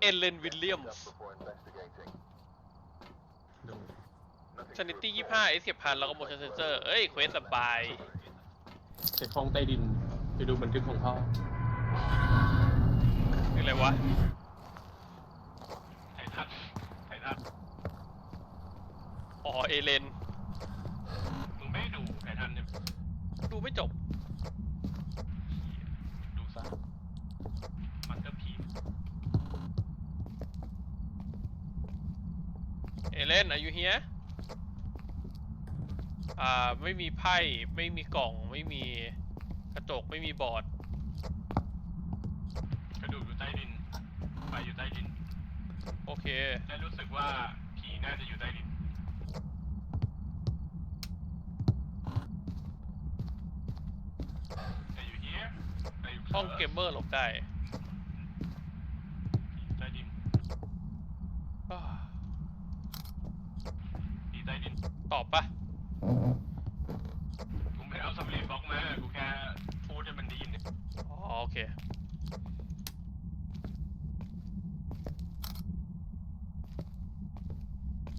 เอเลนวิลเลียมส์ดูชนิตี้ยี่ห้าเอสเก็บพันแล้วก็ motion sensor เอ้ย เควสสบายเช็คห้องใต้ดินไปดูบันทึกของพ่อนี่อะไรวะไททันไททันอ๋อเอเลนมึงไม่ได้ดูไททันเนี่ยดูไม่จบ ดูซะมันก็ผี เอเลนอายุเฮียอ่าไม่มีไพ่ไม่มีกล่องไม่มีกระจกไม่มีบอร์ดกระดูกอยู่ใต้ดินไฟอยู่ใต้ดินโอเคและรู้สึกว่าผีน่าจะอยู่ใต้ดิน Are you here? Are you ห้อง close? เกมเมอร์หลบได้ ผีใต้ดิน อ้าว ผีใต้ดิน ตอบปะกูไม่ได้เอาสำลีบล็อกมา กูแค่พูดให้มันได้ยินเนี่ยอ๋อโอเค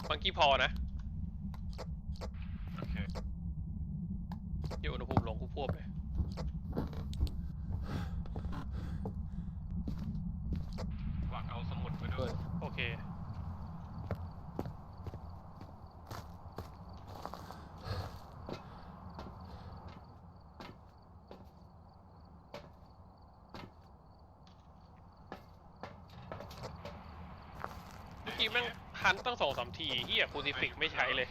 ฟังกี้พอนะ โอเคเดี๋ยวอุณหภูมิลงคุบพวบเลย หวังเอาสมุดมาด้เปิวยดโอเค เมื่อกี้ ทันตั้งสองสามทีเฮียคูซิฟิกไม่ใช้เลย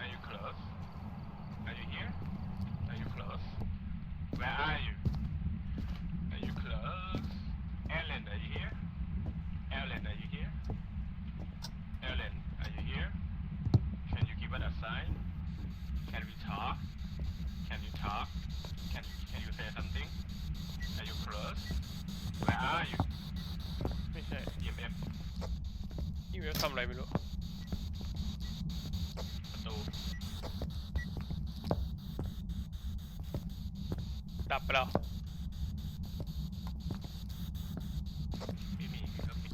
Are you close? Are you here? Are you close? Where are you? Are you close? Ellen, are you here? Ellen, are you here? Ellen, are you here? Can you give us a sign? Can we talk? Can you talk? Can Can you say something? Are you close? Where are you? ไม่ใช่ EMF นี่เว็บทำ อะไรไม่รู้ประตูดับไปแล้วไม่มีก็ปิด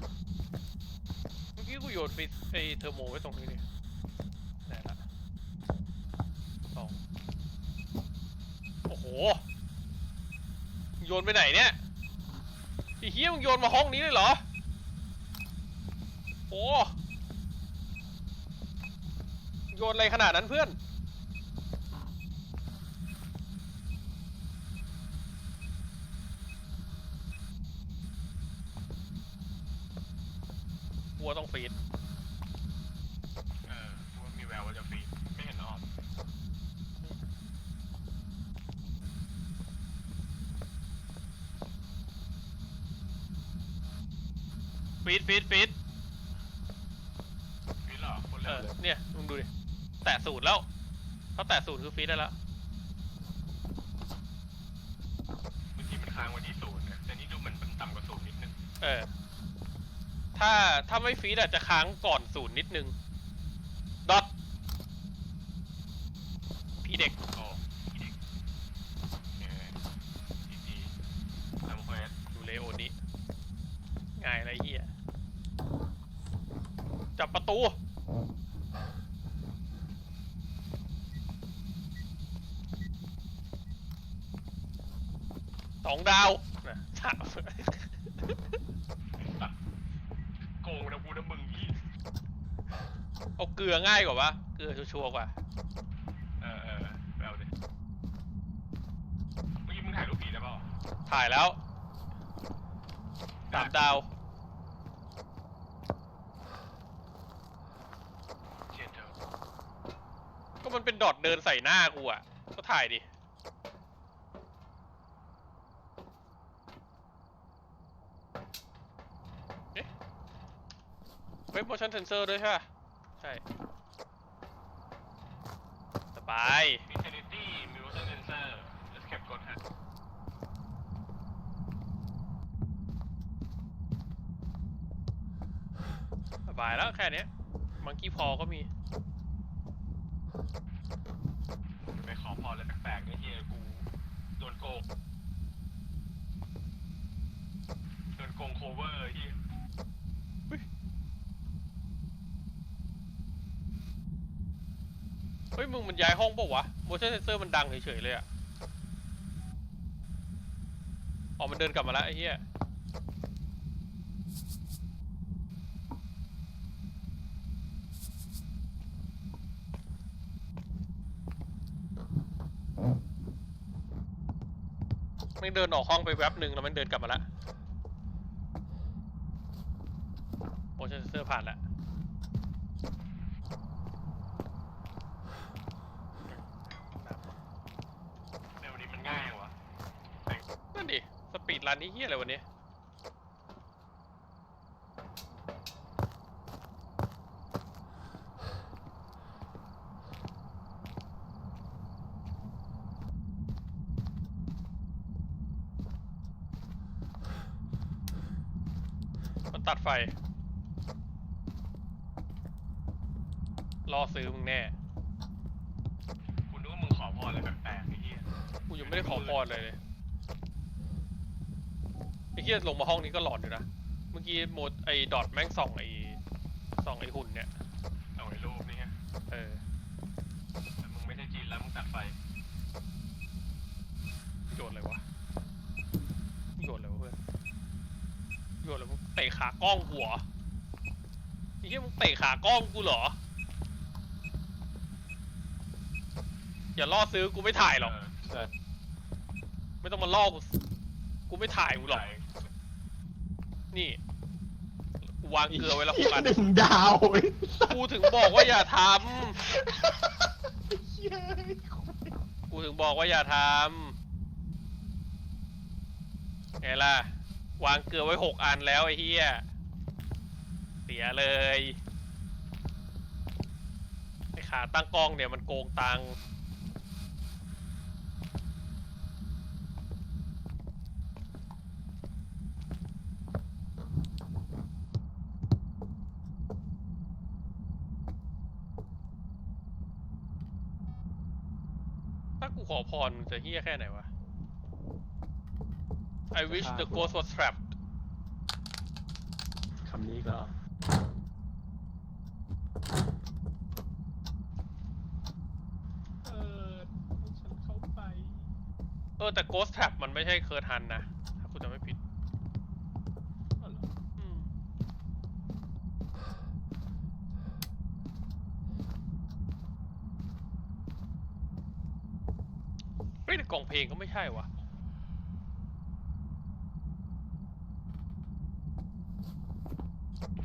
เมื่อกี้กูโยนฟิสไอเทอร์โมไว้ตรงนี้นี่ไหนละสองโอ้โหโยนไปไหนเนี่ยไอ้เฮียมึงโยนมาห้องนี้เลยเหรอโอ้โย นอะไรขนาดนั้นเพื่อนกลัวต้องฟีด เออกูว่ามีแววว่าจะฟรีไม่เห็นออกฟีดฟีดฟีดฟรีเหรอคนเอเริ่อมเนี่ยมึงดูดิ แตะสูตรแล้วเขาแตะสูตรคือฟีดได้แล้วบางทีมันค้างไว้ที่ศูนย์นะแต่นี่ดูเหมือนมันต่ำกว่าศูนย์นิดนึงเออ ถ้าถ้าไม่ฟีดอาจจะค้างก่อนศูนย์นิดนึงดอทพี่เด็กโอ้อีเด็กโอเคดีดีทำเควสดูเลโอนี้ง่ายอะไรเฮียจับประตู สองดาวนะสามตัดโกงนะกูนะมึงยี่เอาเกลือง่ายกว่าปะเกลือชัวร์ๆกว่า เออเออไปเอาดิเมื่อกี้มึงถ่ายรูปผีได้เปล่าถ่ายแล้วสามดาวเชียนเธอก็มันเป็นดอทเดินใส่หน้ากูอะ ก็ถ่ายดิ เอ๊ะ เว็บ motion sensor ด้วยใช่ปะใช่ สบาย มีเซนิตี้มีวอเตอร์เซนเซอร์เอสเคปกดฮะสบายแล้วแค่เนี้ยมังกี้พอก็มีไปขอพรอะไรแปลกๆเนี่ยเฮียกูโดนโกง โดนโกงโคเวอร์เฮีย เฮ้ยมึงมันย้ายห้องปล่าวะ motion sensor มันดังเฉยๆเลยอะอ๋อมันเดินกลับมาแล้วไอ้เหี้ยมันเดินออกห้องไปแวบหนึ่งแล้วมันเดินกลับมาแล้ว motion sensor ผ่านแล้ว ในวันนี้มันง่ายเหรอวะ นั่นดิ สปีดรั นนี่เฮี้ยอะไรวันนี้มันตัดไฟ รอซื้อมึงแน่ กูนึกว่ามึงขอพรอะไรแปลกๆไอ้เหี้ยกูยังไม่ได้ขอพรเลยเลยไอ้ เหี้ยลงมาห้องนี้ก็หลอนอยู่นะ เมื่อกี้โมดไอ้ดอทแม่งส่องไอ้ส่องไอ้หุ่นเนี่ย เอาไอ้รูปนี่ไงเออแต่มึงไม่ใช่จีนแล้วมึงตัดไฟโยนอะไรวะโยนอะไรวะเพื่อนโยนอะไรมึงเตะขากล้องกูเหรอไอ้เหี้ยมึงเตะขากล้องกูเหรอ อย่าล่อซื้อกูไม่ถ่ายหรอกใช่ไม่ต้องมาล่อกู กูไม่ถ่ายกูหรอกใช่นี่กูวางเกลือไว้แล้วหกอันหนึ่งดาวไอ้กูถึงบอกว่าอย่าทเหี้ยำกูถึงบอกว่าอย่าทำไงล่ะ วางเกลือไว้หกอันแล้วไอ้เหี้ย เสียเลยไอ้ขาตั้งกล้องเนี่ยมันโกงตังค์ กูขอพรมันจะเฮี้ยแค่ไหนวะ I wish the ghost was trapped คำนี้ก็เออให้ฉันเข้าไป เออแต่ ghost trap มันไม่ใช่เคิร์ดฮันนะ ถ้ากูจะไม่ผิด อ๋อเหรอ อืมเฮ้ยแต่กล่ องเพลงก็ไม่ใช่วะ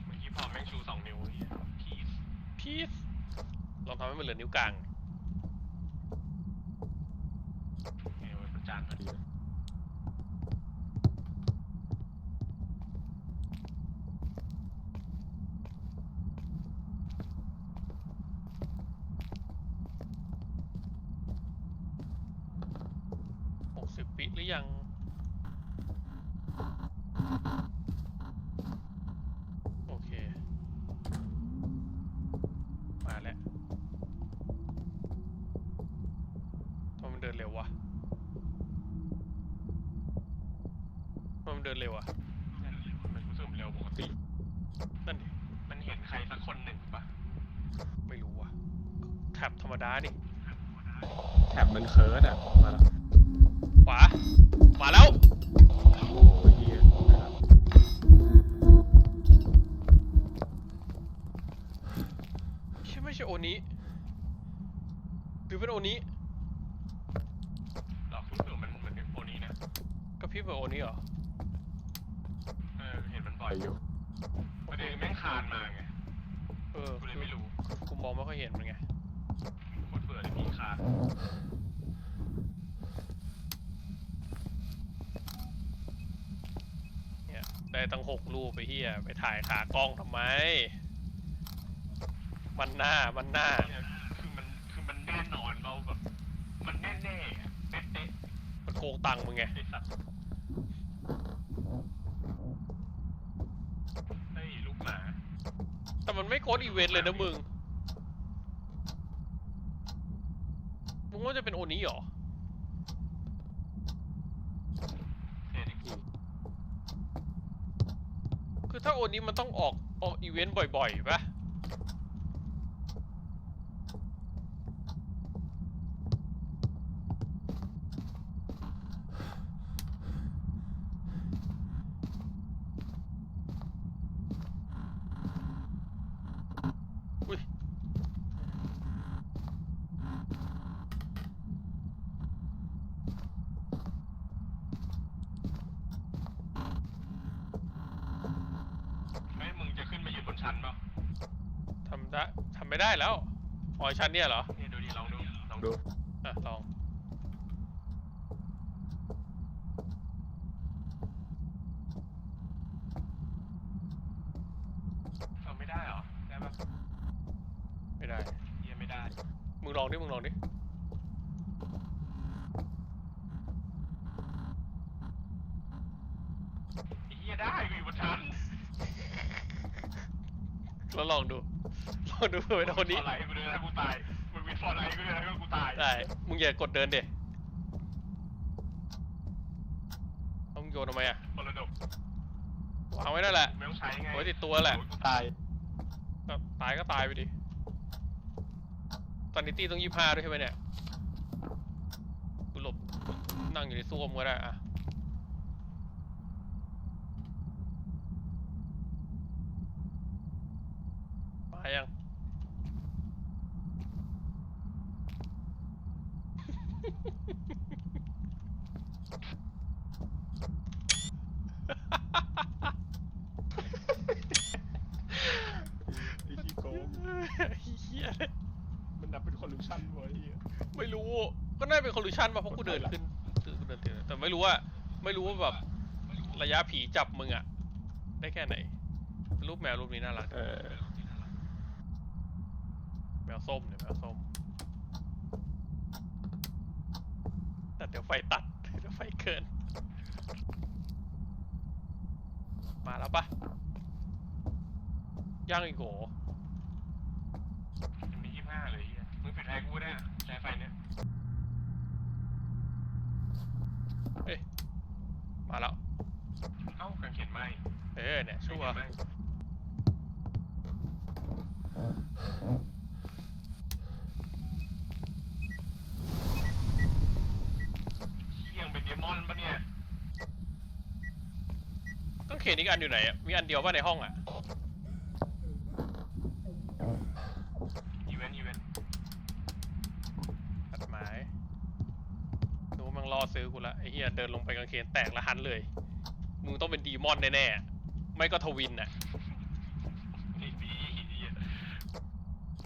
เมื่อกี้พอแม่งชูสองนิ้วไอ้เหี้ยพีซ peace ลองทำให้มันเหลือนิ้วกลาง เอวประจานพอดีหกสิบปีหรือยัง โอเค มาแล้วทำไมมันเดินเร็ววะทำไมมันเดินเร็วอะมันรู้สึกมันเร็วปกติ นั่นดิ มันเห็นใครสักคนหนึ่งปะไม่รู้อะแท็บธรรมดานี่แท็บมันเคิร์ดอะมาแล้วขวามาแล้ว โอ้ยเหี้ยนะครับใช่ไม่ใช่โอนี้หรือเป็นโอนี้ หรอรู้สึกมันเหมือนโอนี้นะ กระพริบแบบโอนี้เหรอ เออเห็นมันบ่ไปอยอยู่ประเด็นแม่งคานมาไงเออกูเลยไม่รู้กูมองไม่ค่อยเห็นมันไงโคตรเบื่อเลยพี่คานเนี่ยได้ตั้งหกรูปไปเฮียไปถ่ายขากล้องทำไม มันหน้ามันหน้า เนี่ยคือมันคือมันแน่นอนเราแบบ มันแน่แน่ๆอะเป๊ะเป๊ะมันโกงตังค์มึงไงๆไอสัตว์เฮ้ยลูกหมา แต่ มันไม่โค้ดอีเวนต์เลยนะมึง มึงว่าจะเป็นโอนี้เหรอคือถ้าโอนี้มันต้องออกออกอีเวนต์บ่อยๆปะ มันไม่ได้แล้วอ๋อชั้นเนี่ยเหรอเนี่ยดูดิลองดูลองดูอะลองทำไม่ได้เหรอได้ปะไม่ได้เฮียไม่ได้มึงลองดิมึงลองดิไอ้เฮียได้กูอยู่บนชั้น แล้วลองดู ลองดูเผื่อเป็นคนนี้ ฟอร์ไลท์กูด้วยนะกูตาย มึงมีฟอร์ไลท์กูด้วยนะกูตายได้ มึงอย่ากดเดินเด็ต้องโยนทำไมอะมรดกวางไว้นั่นแหละไม่ต้องใช้ไงไว้ติดตัวแหละโอ้ยกูตาย ก็ตายก็ตายไปดิ ตอนนี้ตีต้องยี่ห้าด้วยใช่ไหมเนี่ย กูหลบนั่งอยู่ในซ่วมก็ได้อะ ยัง ไอ้ขี้โกงเฮียมันนับเป็นคอลลูชันวะไอ้เหี้ยไม่รู้ ก็น่าเป็นคอลลูชันป่ะเพราะกูเดินขึ้นคือกูเดินถึงแต่ไม่รู้ว่า ไม่รู้ว่าแบบระยะผีจับมึงอะได้แค่ไหน รูปแมวรูปนี้น่ารัก เออ แมวส้มเนี่ยแมวส้ม แต่เดี๋ยวไฟตัด เดี๋ยวไฟเกิน มาแล้วปะย่างอีกโหยังมียี่ห้าเลยเฮียมึงปิดไฟกูได้นะใช้ไฟเนี้ยเอ้ยมาแล้ว เอ้ากางเขนไหมเออเนี่ยชัวร์กางเขนไหม้เฮียงเป็นเดมอนปะเนี่ย ต้องเขียนอีกอันอยู่ไหนอะมีอันเดียวป่ะในห้องอะอีเวนต์อีเวนต์ตัดไม้ดูมันรอซื้อกูละไอ้เหี้ยเดินลงไปกางเขนแตกละหันเลย มึงต้องเป็นดีมอนแน่ๆ ไม่ก็ทวินน่ะ ไอ้บีเฮีย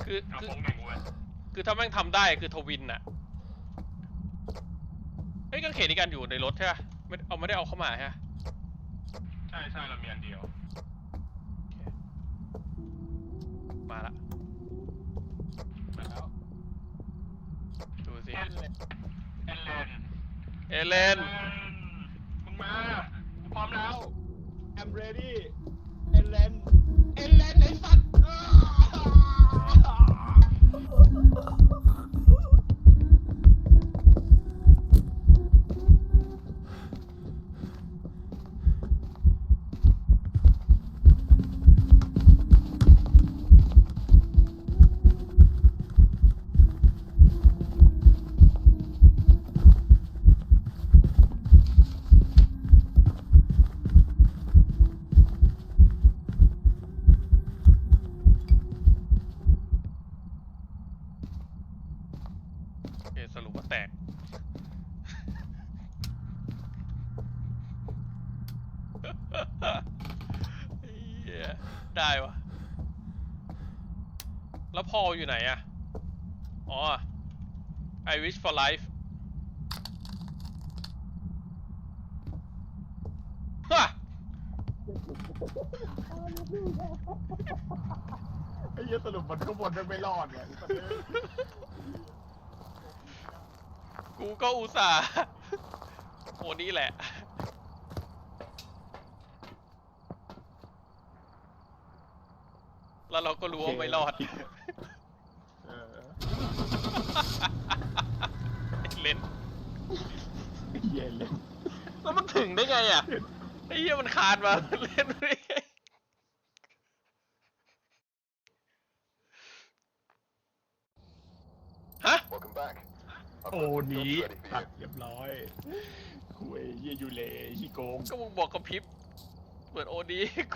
คือเอาคือฟงหนึ่งเว้ย คือถ้าแม่งทำได้คือทวินน่ะเฮ้ย กางเขนอีกอันอยู่ในรถใช่ปะไม่เอาไม่ได้เอาเข้ามาใช่ปะใช่ใช่เรามีอันเดียว มาละมาแล้ว ดูสิ เอเลนเอเลนเอเลนมึงมากูพร้อมแล้ว I'm ready เอเลนเอเลนไอ้สัตว์อ้า โอเคสรุปว่าแตก เหี้ยได้วะ แล้วพอลอยู่ไหนอะอ๋อ I wish for life ฮะไอ้เหี้ยสรุปมันก็วนไม่รอดไงไอ้สัตว์เอ้ยกูก็อุตส่าห์โอ้นี่แหละ แล้วเราก็รู้ว่าไม่รอดเออเล่นไอ้เหี้ยเล่นแล้วมันถึงได้ไงอะไอ้เหี้ยมันคานมาเล่นได้ไงฮะ Welcome back. I've โอ้ got some หนี jobs ready for ตัด you. เรียบร้อยคุยเหี้ยยูเลขี้โกงก็มึงบอกกับพริบ เปิดโอดี